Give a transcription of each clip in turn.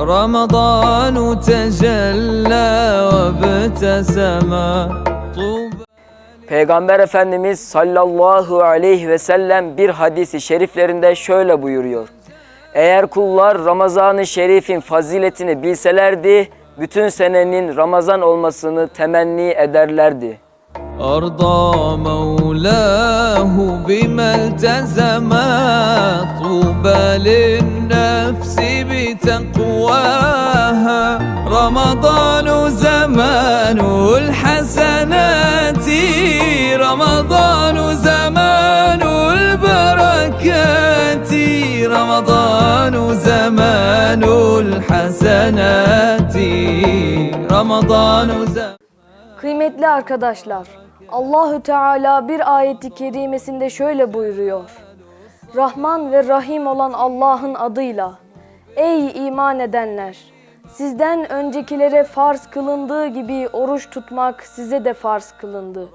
رمضان تجلى وابتسم طوبى Peygamber Efendimiz sallallahu aleyhi ve sellem bir hadisi şeriflerinde şöyle buyuruyor. Eğer kullar Ramazan-ı Şerif'in faziletini bilselerdi, bütün senenin Ramazan olmasını temenni ederlerdi. أرضى مولاه بما التزم طوبى للنفس بتقواها. رمضان زمان الحسنات رمضان زمان البركات رمضان زمان الحسنات رمضان زمان Kıymetli arkadaşlar, Allahü Teala bir ayeti kerimesinde şöyle buyuruyor. Rahman ve Rahim olan Allah'ın adıyla. Ey iman edenler! Sizden öncekilere farz kılındığı gibi oruç tutmak size de farz kılındı.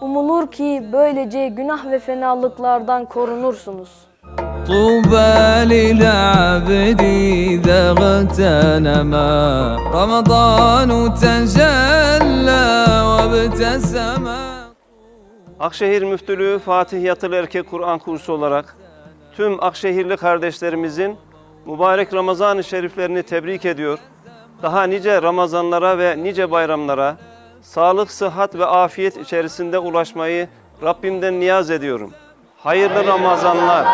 Umulur ki böylece günah ve fenalıklardan korunursunuz. طوبى للعبد إذا اغتنما رمضان تجلى وابتسم Akşehir Müftülüğü Fatih Yatılı Erkek Kur'an kursu olarak tüm Akşehirli kardeşlerimizin mübarek Ramazan-ı Şeriflerini tebrik ediyor. Daha nice Ramazanlara ve nice bayramlara sağlık, sıhhat ve afiyet içerisinde ulaşmayı Rabbimden niyaz ediyorum. Hayırlı Ramazanlar.